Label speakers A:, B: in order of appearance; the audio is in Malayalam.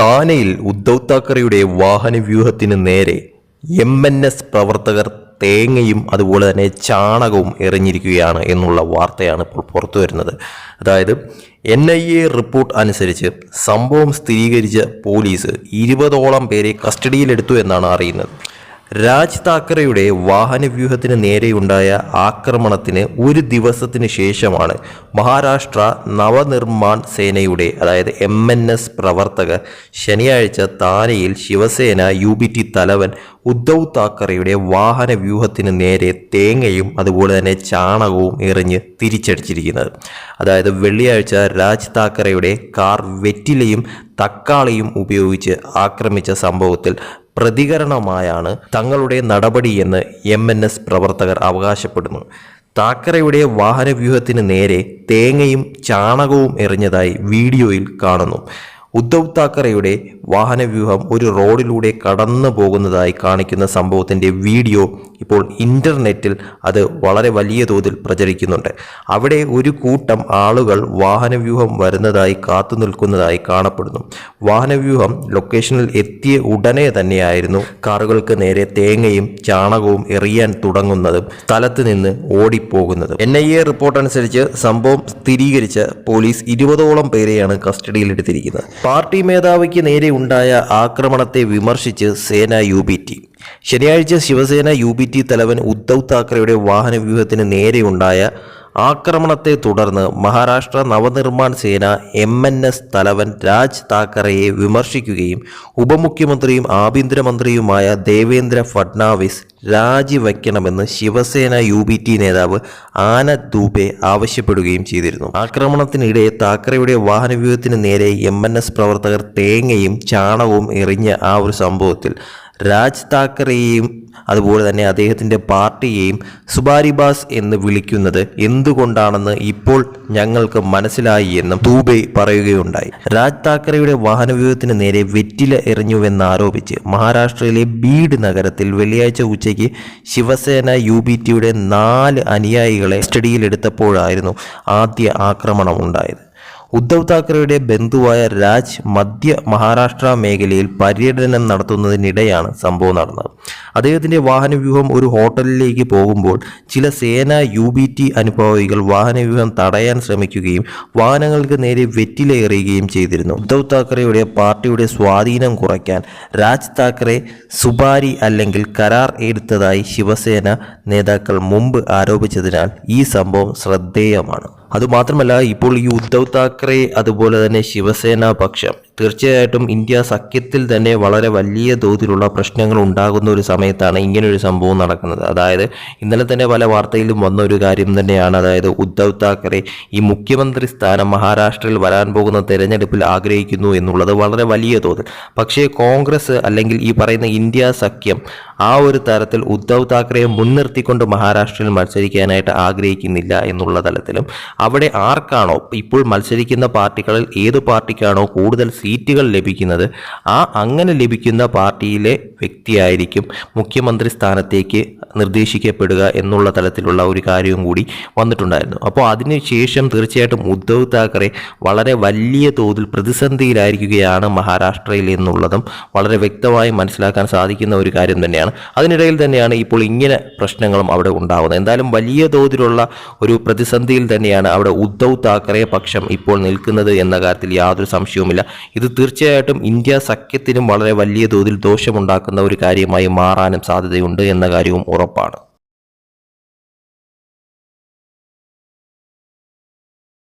A: താനെയിൽ ഉദ്ധവ് താക്കറെയുടെ വാഹനവ്യൂഹത്തിന് നേരെ എം എൻ എസ് പ്രവർത്തകർ തേങ്ങയും അതുപോലെ തന്നെ ചാണകവും എറിഞ്ഞിരിക്കുകയാണ് എന്നുള്ള വാർത്തയാണ് ഇപ്പോൾ പുറത്തു വരുന്നത്. അതായത് എൻ ഐ എ റിപ്പോർട്ട് അനുസരിച്ച് സംഭവം സ്ഥിരീകരിച്ച പോലീസ് ഇരുപതോളം പേരെ കസ്റ്റഡിയിലെടുത്തു എന്നാണ് അറിയുന്നത്. രാജ് താക്കറെയുടെ വാഹനവ്യൂഹത്തിന് നേരെയുണ്ടായ ആക്രമണത്തിന് ഒരു ദിവസത്തിന് ശേഷമാണ് മഹാരാഷ്ട്ര നവനിർമ്മാൺ സേനയുടെ അതായത് എം എൻ എസ് പ്രവർത്തകർ ശനിയാഴ്ച താനെയിൽ ശിവസേന യു ബി ടി തലവൻ ഉദ്ധവ് താക്കറെയുടെ വാഹനവ്യൂഹത്തിന് നേരെ തേങ്ങയും അതുപോലെ തന്നെ ചാണകവും എറിഞ്ഞ് തിരിച്ചടിച്ചിരിക്കുന്നത്. അതായത് വെള്ളിയാഴ്ച രാജ് താക്കറെയുടെ കാർ വെറ്റിലയും തക്കാളിയും ഉപയോഗിച്ച് ആക്രമിച്ച സംഭവത്തിൽ പ്രതികരണമായാണ് തങ്ങളുടെ നടപടിയെന്ന് എം എൻ എസ് പ്രവർത്തകർ അവകാശപ്പെടുന്നു. താക്കറയുടെ വാഹനവ്യൂഹത്തിന് നേരെ തേങ്ങയും ചാണകവും എറിഞ്ഞതായി വീഡിയോയിൽ കാണുന്നു. ഉദ്ധവ് താക്കറയുടെ വാഹനവ്യൂഹം ഒരു റോഡിലൂടെ കടന്നു പോകുന്നതായി കാണിക്കുന്ന സംഭവത്തിന്റെ വീഡിയോ ഇപ്പോൾ ഇന്റർനെറ്റിൽ അത് വളരെ വലിയ തോതിൽ പ്രചരിക്കുന്നുണ്ട്. അവിടെ ഒരു കൂട്ടം ആളുകൾ വാഹനവ്യൂഹം വരുന്നതായി കാത്തു നിൽക്കുന്നതായി കാണപ്പെടുന്നു. വാഹനവ്യൂഹം ലൊക്കേഷനിൽ എത്തിയ ഉടനെ തന്നെയായിരുന്നു കാറുകൾക്ക് നേരെ തേങ്ങയും ചാണകവും എറിയാൻ തുടങ്ങുന്നതും സ്ഥലത്ത് നിന്ന് ഓടിപ്പോകുന്നതും. എൻ ഐ എ റിപ്പോർട്ട് അനുസരിച്ച് സംഭവം സ്ഥിരീകരിച്ച പോലീസ് ഇരുപതോളം പേരെയാണ് കസ്റ്റഡിയിലെടുത്തിരിക്കുന്നത്. പാർട്ടി മേധാവിക്ക് നേരെ ഉണ്ടായ ആക്രമണത്തെ വിമർശിച്ച് സേന യു ബി ടി ശനിയാഴ്ച ശിവസേന യു ബി ടി തലവൻ ഉദ്ധവ് താക്കറെയുടെ വാഹനവ്യൂഹത്തിന് നേരെയുണ്ടായ ആക്രമണത്തെ തുടർന്ന് മഹാരാഷ്ട്ര നവനിർമ്മാൺ സേന എം എൻ എസ് തലവൻ രാജ് താക്കറയെ വിമർശിക്കുകയും ഉപമുഖ്യമന്ത്രിയും ആഭ്യന്തരമന്ത്രിയുമായ ദേവേന്ദ്ര ഫഡ്നാവിസ് രാജിവയ്ക്കണമെന്ന് ശിവസേന യു ബി ടി നേതാവ് ആനന്ദ് ദൂബെ ആവശ്യപ്പെടുകയും ചെയ്തിരുന്നു. ആക്രമണത്തിനിടെ താക്കറയുടെ വാഹനവ്യൂഹത്തിന് നേരെ എം എൻ എസ് പ്രവർത്തകർ തേങ്ങയും ചാണകവും എറിഞ്ഞ ആ ഒരു സംഭവത്തിൽ രാജ് താക്കറെയും അതുപോലെ തന്നെ അദ്ദേഹത്തിന്റെ പാർട്ടിയെയും സുബാരിബാസ് എന്ന് വിളിക്കുന്നത് എന്തുകൊണ്ടാണെന്ന് ഇപ്പോൾ ഞങ്ങൾക്ക് മനസ്സിലായി എന്നും ദൂബെ പറയുകയുണ്ടായി. രാജ് താക്കറെയുടെ വാഹനവ്യൂഹത്തിന് നേരെ വെറ്റില എറിഞ്ഞുവെന്നാരോപിച്ച് മഹാരാഷ്ട്രയിലെ ബീഡ് നഗരത്തിൽ വെള്ളിയാഴ്ച ഉച്ചയ്ക്ക് ശിവസേന യു ബി ടിയുടെ നാല് അനുയായികളെ കസ്റ്റഡിയിലെടുത്തപ്പോഴായിരുന്നു ആദ്യ ആക്രമണം ഉണ്ടായത് ഉദ്ധവ് താക്കറെയുടെ ബന്ധുവായ രാജ് മധ്യ മഹാരാഷ്ട്ര മേഖലയിൽ പര്യടനം നടത്തുന്നതിനിടെയാണ് സംഭവം നടന്നത്. അദ്ദേഹത്തിന്റെ വാഹനവ്യൂഹം ഒരു ഹോട്ടലിലേക്ക് പോകുമ്പോൾ ചില സേനാ യു ബി ടി അനുഭാവികൾ വാഹനവ്യൂഹം തടയാൻ ശ്രമിക്കുകയും വാഹനങ്ങൾക്ക് നേരെ വെറ്റില എറിയുകയും ചെയ്തിരുന്നു. ഉദ്ധവ് താക്കറെയുടെ പാർട്ടിയുടെ സ്വാധീനം കുറയ്ക്കാൻ രാജ് താക്കറെ സുപാരി അല്ലെങ്കിൽ കരാർ എടുത്തതായി ശിവസേന നേതാക്കൾ മുമ്പ് ആരോപിച്ചതിനാൽ ഈ സംഭവം ശ്രദ്ധേയമാണ്. അതുമാത്രമല്ല ഇപ്പോൾ ഈ ഉദ്ധവ് താക്കറെ അതുപോലെ തന്നെ ശിവസേന പക്ഷം തീർച്ചയായിട്ടും ഇന്ത്യ സഖ്യത്തിൽ തന്നെ വളരെ വലിയ തോതിലുള്ള പ്രശ്നങ്ങൾ ഉണ്ടാകുന്ന ഒരു സമയത്താണ് ഇങ്ങനൊരു സംഭവം നടക്കുന്നത്. അതായത് ഇന്നലെ തന്നെ പല വാർത്തയിലും വന്ന ഒരു കാര്യം തന്നെയാണ്. അതായത് ഉദ്ധവ് താക്കറെ ഈ മുഖ്യമന്ത്രി സ്ഥാനം മഹാരാഷ്ട്രയിൽ വരാൻ പോകുന്ന തെരഞ്ഞെടുപ്പിൽ ആഗ്രഹിക്കുന്നു എന്നുള്ളത് വളരെ വലിയ തോതിൽ. പക്ഷേ കോൺഗ്രസ് അല്ലെങ്കിൽ ഈ പറയുന്ന ഇന്ത്യ സഖ്യം ആ ഒരു തരത്തിൽ ഉദ്ധവ് താക്കറെയെ മുൻനിർത്തിക്കൊണ്ട് മഹാരാഷ്ട്രയിൽ മത്സരിക്കാനായിട്ട് ആഗ്രഹിക്കുന്നില്ല എന്നുള്ള തലത്തിലും അവിടെ ആർക്കാണോ ഇപ്പോൾ മത്സരിക്കുന്ന പാർട്ടികളിൽ ഏത് പാർട്ടിക്കാണോ കൂടുതൽ സീറ്റുകൾ ലഭിക്കുന്നത്. ആ അങ്ങനെ ലഭിക്കുന്ന പാർട്ടിയിലെ വ്യക്തിയായിരിക്കും മുഖ്യമന്ത്രി സ്ഥാനത്തേക്ക് നിർദ്ദേശിക്കപ്പെടുക എന്നുള്ള തലത്തിലുള്ള ഒരു കാര്യവും കൂടി വന്നിട്ടുണ്ടായിരുന്നു. അപ്പോൾ അതിനുശേഷം തീർച്ചയായിട്ടും ഉദ്ധവ് താക്കറെ വളരെ വലിയ തോതിൽ പ്രതിസന്ധിയിലായിരിക്കുകയാണ് മഹാരാഷ്ട്രയിൽ എന്നുള്ളതും വളരെ വ്യക്തമായി മനസ്സിലാക്കാൻ സാധിക്കുന്ന ഒരു കാര്യം തന്നെയാണ്. അതിനിടയിൽ തന്നെയാണ് ഇപ്പോൾ ഇങ്ങനെ പ്രശ്നങ്ങളും അവിടെ ഉണ്ടാകുന്നത് എന്തായാലും വലിയ തോതിലുള്ള ഒരു പ്രതിസന്ധിയിൽ തന്നെയാണ് അവിടെ ഉദ്ധവ് താക്കറെ പക്ഷം ഇപ്പോൾ നിൽക്കുന്നത് എന്ന കാര്യത്തിൽ യാതൊരു സംശയവുമില്ല. ഇത് തീർച്ചയായിട്ടും ഇന്ത്യ സഖ്യത്തിനും വളരെ വലിയ തോതിൽ ദോഷമുണ്ടാക്കുന്ന ഒരു കാര്യമായി മാറാനും സാധ്യതയുണ്ട് എന്ന കാര്യവും ഉറപ്പാണ്.